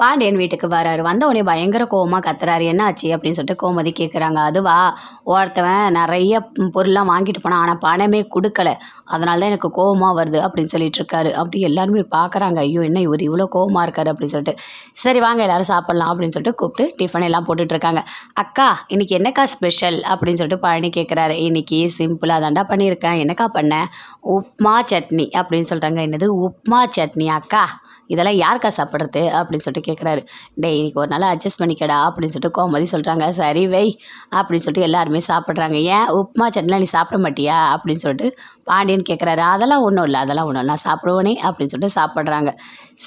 பாண்டியன் வீட்டுக்கு வராரு. வந்த உடனே பயங்கர கோவமாக கத்துறாரு. என்ன ஆச்சு? அப்படின்னு சொல்லிட்டு கோமதி கேட்குறாங்க அதுவா? ஒருத்தவன் நிறைய பொருள்லாம் வாங்கிட்டு போனான். ஆனால் பணமே கொடுக்கல. அதனால தான் எனக்கு கோவமாக வருது அப்படின்னு சொல்லிட்டு இருக்காரு. அப்படி எல்லாருமே பார்க்குறாங்க ஐயோ என்ன இவர் இவ்வளோ கோவமாக இருக்காரு? அப்படின்னு சொல்லிட்டு. சரி வாங்க எல்லாரும் சாப்பிட்லாம் அப்படின்னு சொல்லிட்டு கூப்பிட்டு டிஃபன் எல்லாம் போட்டுட்ருக்காங்க அக்கா இன்னைக்கு என்னக்கா ஸ்பெஷல் அப்படின்னு சொல்லிட்டு பழனி கேட்குறாரு இன்னைக்கு சிம்பிளாக தாண்டா பண்ணியிருக்கேன். என்னக்கா பண்ணேன் உப்மா சட்னி அப்படின்னு சொல்கிறாங்க என்னது உப்மா சட்னி அக்கா? இதெல்லாம் யாருக்கா சாப்பிட்றது? அப்படின்னு சொல்லிட்டு கேட்குறாரு டே இன்னைக்கு ஒரு நாள் அட்ஜஸ்ட் பண்ணிக்கடா அப்படின்னு சொல்லிட்டு கோமதி சொல்கிறாங்க சரி வை அப்படின்னு சொல்லிட்டு எல்லாருமே சாப்பிட்றாங்க. ஏன்? உப்புமா சட்னிலாம் நீ சாப்பிட மாட்டியா? அப்படின்னு சொல்லிட்டு பாண்டியன் கேட்குறாரு அதெல்லாம் ஒன்றும் இல்லை அதெல்லாம் ஒன்றும் நான் சாப்பிடுவேனே அப்படின்னு சொல்லிட்டு சாப்பிட்றாங்க.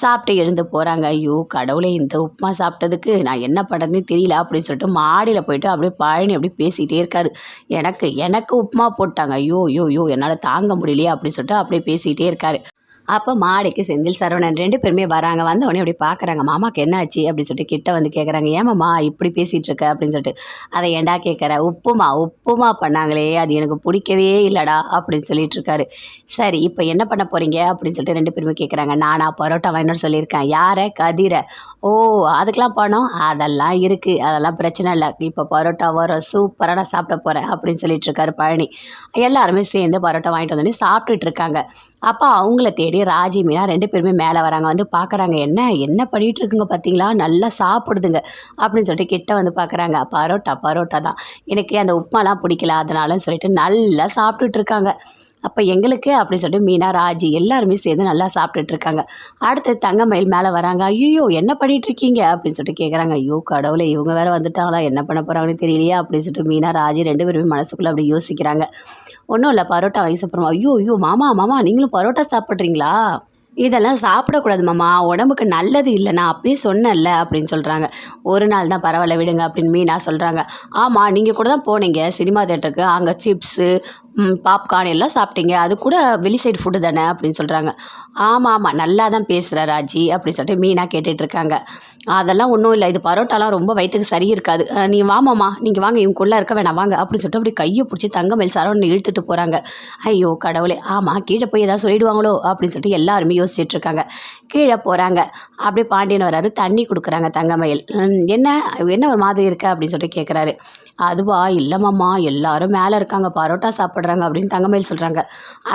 சாப்பிட்டு எழுந்து போகிறாங்க ஐயோ கடவுளே இந்த உப்புமா சாப்பிட்டதுக்கு நான் என்ன பண்ணுறதுன்னு தெரியல அப்படின்னு சொல்லிட்டு மாடியில் போயிட்டு அப்படியே பழனி அப்படியே பேசிகிட்டே இருக்காரு. எனக்கு எனக்கு உப்புமா போட்டாங்க. ஐயோ ஐயோ ஐயோ என்னால் தாங்க முடியலையே அப்படின்னு சொல்லிட்டு அப்படியே பேசிகிட்டே இருக்காரு. அப்போ மாடிக்கு செந்தில் சரவணன் ரெண்டு பேருமே வராங்க. வந்த உடனே அப்படி பார்க்குறாங்க மாமாக்கு என்ன ஆச்சு அப்படின்னு சொல்லிட்டு கிட்ட வந்து கேட்குறாங்க ஏமாம்மா இப்படி பேசிகிட்டு இருக்க? அப்படின்னு சொல்லிட்டு. அதை ஏன்டா கேட்குற உப்புமா உப்புமா பண்ணாங்களே அது எனக்கு பிடிக்கவே இல்லைடா அப்படின்னு சொல்லிட்டு இருக்காரு. சரி இப்போ என்ன பண்ண போகிறீங்க அப்படின்னு சொல்லிட்டு ரெண்டு பேருமே கேட்குறாங்க நானா பரோட்டா வாங்கினு சொல்லியிருக்கேன். யாரை? கதிரை. ஓ அதுக்கெலாம் பணம்? அதெல்லாம் இருக்குது அதெல்லாம் பிரச்சனை இல்லை. இப்போ பரோட்டா வரும் சூப்பராக நான் சாப்பிட போகிறேன் அப்படின்னு சொல்லிட்டு இருக்காரு பழனி. எல்லாருமே சேர்ந்து பரோட்டா வாங்கிட்டு வந்து சாப்பிட்டுட்டு இருக்காங்க. அப்போ அவங்கள தேடி ராஜி மீனா ரெண்டு பேருமே மேலே வராங்க. வந்து பார்க்குறாங்க என்ன என்ன பண்ணிகிட்டு இருக்குங்க பார்த்தீங்களா நல்லா சாப்பிடுதுங்க அப்படின்னு சொல்லிட்டு கிட்ட வந்து பார்க்குறாங்க பரோட்டா பரோட்டா தான். எனக்கு அந்த உப்புமாலாம் பிடிக்கல. அதனாலன்னு சொல்லிட்டு நல்லா சாப்பிட்டுட்டு இருக்காங்க. அப்போ எங்களுக்கு அப்படின்னு சொல்லிட்டு மீனா ராஜி எல்லாருமே சேர்ந்து நல்லா சாப்பிட்டுட்டு இருக்காங்க. அடுத்து தங்கமயில் மேலே வராங்க. ஐயோ என்ன பண்ணிட்டு இருக்கீங்க? அப்படின்னு சொல்லிட்டு கேட்குறாங்க ஐயோ கடவுளை இவங்க வேற வந்துட்டாங்களா? என்ன பண்ண போகிறாங்கன்னு தெரியலையா அப்படின்னு சொல்லிட்டு மீனா ராஜி ரெண்டு பேருமே மனசுக்குள்ளே அப்படி யோசிக்கிறாங்க. ஒன்றும் இல்லை பரோட்டா வாங்கி சாப்பிட்றோம். ஐயோ ஐயோ மாமா மாமா நீங்களும் பரோட்டா சாப்பிட்றீங்களா? இதெல்லாம் சாப்பிடக்கூடாது மாமா. உடம்புக்கு நல்லது இல்லை நான் அப்பயே சொன்னேன்ல அப்படின்னு சொல்கிறாங்க ஒரு நாள் தான் பரவாயில்ல விடுங்க அப்படின்னு மீனா சொல்கிறாங்க ஆமாம் நீங்கள் கூட தான் போனீங்க சினிமா தேட்டருக்கு அங்கே சிப்ஸு பாப்கார்ன் எல்லாம் சாப்பிட்டீங்க. அது கூட வெளி சைடு ஃபுட்டு தானே அப்படின்னு சொல்கிறாங்க ஆமாம் ஆமாம் நல்லா தான் பேசுகிற ராஜி அப்படின்னு சொல்லிட்டு மீனாக கேட்டுட்ருக்காங்க அதெல்லாம் ஒன்றும் இல்லை. இது பரோட்டாலாம் ரொம்ப வயிற்றுக்கு சரி இருக்காது. நீ வாமாம்மா நீங்கள் வாங்க. இவங்குள்ளே இருக்க வேணாம். வாங்க அப்படின்னு சொல்லிட்டு அப்படி கையை பிடிச்சி தங்கமேல் சரவணன் இழுத்துட்டு போகிறாங்க ஐயோ கடவுளே. ஆமாம் கீழே போய் ஏதாவது சொல்லிடுவாங்களோ அப்படின்னு சொல்லிட்டு எல்லாருமே யோசிச்சுட்ருக்காங்க கீழே போகிறாங்க அப்படியே பாண்டியன் வராரு. தண்ணி கொடுக்குறாங்க தங்கமயில் என்ன? என்ன ஒரு மாதிரி இருக்கு அப்படின்னு சொல்லிட்டு கேட்குறாரு அதுவா? இல்லைம்மாம்மா எல்லாரும் மேலே இருக்காங்க. பரோட்டா சாப்பிட்றாங்க அப்படின்னு தங்கமயில் சொல்கிறாங்க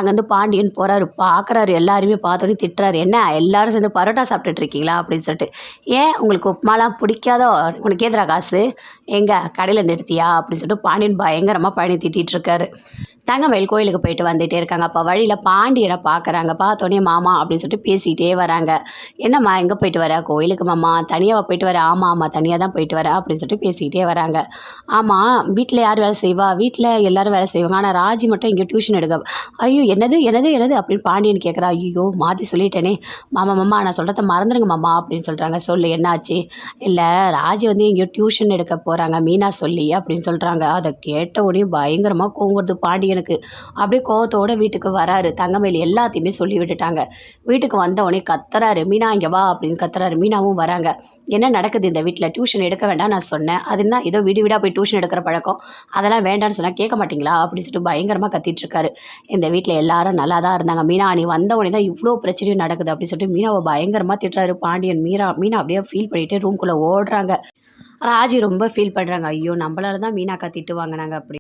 அங்கேருந்து பாண்டியன் போகிறாரு பார்க்குறாரு எல்லாருமே பார்த்தோன்னே திட்டுறாரு. என்ன? எல்லாரும் சேர்ந்து பரோட்டா சாப்பிட்டுட்டு இருக்கீங்களா? அப்படின்னு சொல்லிட்டு. ஏன்? உங்களுக்கு உப்புமாலாம் பிடிக்காதோ? உனக்கு ஏதுரா காசு? எங்கே? கடையிலேருந்து எடுத்தியா? அப்படின்னு சொல்லிட்டு பாண்டியன் பயங்கரமாக பழனி திட்டிகிட்டு இருக்காரு. தங்கமயில் கோயிலுக்கு போயிட்டு வந்துட்டே இருக்காங்க. அப்போ வழியில் பாண்டியனை பார்க்குறாங்க பார்த்தோன்னே மாமா அப்படின்னு சொல்லிட்டு பேசிகிட்டே வராங்க. என்னம்மா எங்கே போயிட்டு வர? கோயிலுக்கு மாமா. தனியாக போயிட்டு வர? ஆமாம் ஆமாம் தனியாக தான் போயிட்டு வரேன் அப்படின்னு சொல்லிட்டு பேசிக்கிட்டே வராங்க. ஆமாம் வீட்டில் யார் வேலை செய்வா? வீட்டில் எல்லோரும் வேலை செய்வாங்க. ஆனால் ராஜி மட்டும் இங்கே டியூஷன் எடுக்க ஐயோ என்னது என்னது என்னது அப்படின்னு பாண்டியன் கேட்குறா ஐயோ மாற்றி சொல்லிட்டேனே. மாமா மாமா நான் சொல்கிறத மறந்துடுங்க மாமா அப்படின்னு சொல்கிறாங்க சொல்லு என்னாச்சு? இல்லை ராஜி வந்து எங்கேயோ டியூஷன் எடுக்க போகிறாங்க மீனா சொல்லி அப்படின்னு சொல்கிறாங்க அதை கேட்ட உடனே பயங்கரமாக கோங்குறது பாண்டியன் பாண்டியனுக்கு அப்படியே கோவத்தோடு வீட்டுக்கு வராரு. தங்கமயில் எல்லாத்தையுமே சொல்லி விட்டுட்டாங்க. வீட்டுக்கு வந்தவொடனே கத்துறாரு மீனா இங்கே வா அப்படின்னு கத்துறாரு. மீனாவும் வராங்க. என்ன நடக்குது இந்த வீட்டில் டியூஷன் எடுக்க வேண்டாம் நான் சொன்னேன். அது என்ன? ஏதோ வீடு வீடாக போய் டியூஷன் எடுக்கிற பழக்கம்? அதெல்லாம் வேண்டாம்னு சொன்னால் கேட்க மாட்டிங்களா? அப்படின்னு சொல்லிட்டு பயங்கரமாக கத்திட்டுருக்காரு. இந்த வீட்டில் எல்லாரும் நல்லா தான் இருந்தாங்க. மீனா நீ வந்தவொடனே தான் இவ்வளோ பிரச்சனையும் நடக்குது அப்படின்னு சொல்லிட்டு மீனாவை பயங்கரமாக திட்டுறாரு பாண்டியன். மீரா மீனா அப்படியே ஃபீல் பண்ணிட்டு ரூம்குள்ளே ஓடுறாங்க. ராஜி ரொம்ப ஃபீல் பண்ணுறாங்க ஐயோ நம்மளால தான் மீனாக்கா திட்டு வாங்கினாங்க அப்படி